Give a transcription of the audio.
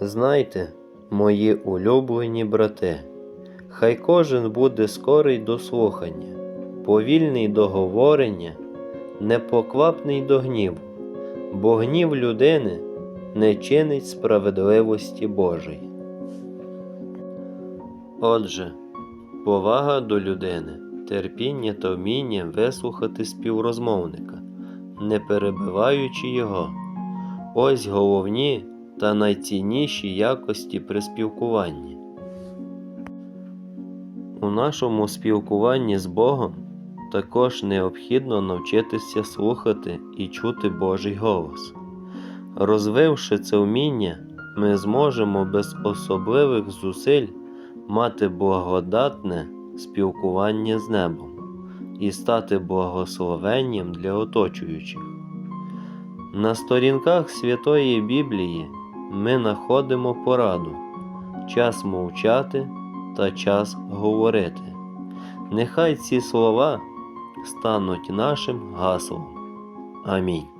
Знайте, мої улюблені брати, хай кожен буде скорий до слухання, повільний до говорення, непоквапний до гніву, бо гнів людини не чинить справедливості Божої. Отже, повага до людини, терпіння та вміння вислухати співрозмовника, не перебиваючи його. Ось головні та найцінніші якості при спілкуванні. У нашому спілкуванні з Богом також необхідно навчитися слухати і чути Божий голос. Розвивши це вміння, ми зможемо без особливих зусиль мати благодатне спілкування з небом і стати благословенням для оточуючих. На сторінках Святої Біблії ми знаходимо пораду, час мовчати та час говорити. Нехай ці слова стануть нашим гаслом. Амінь.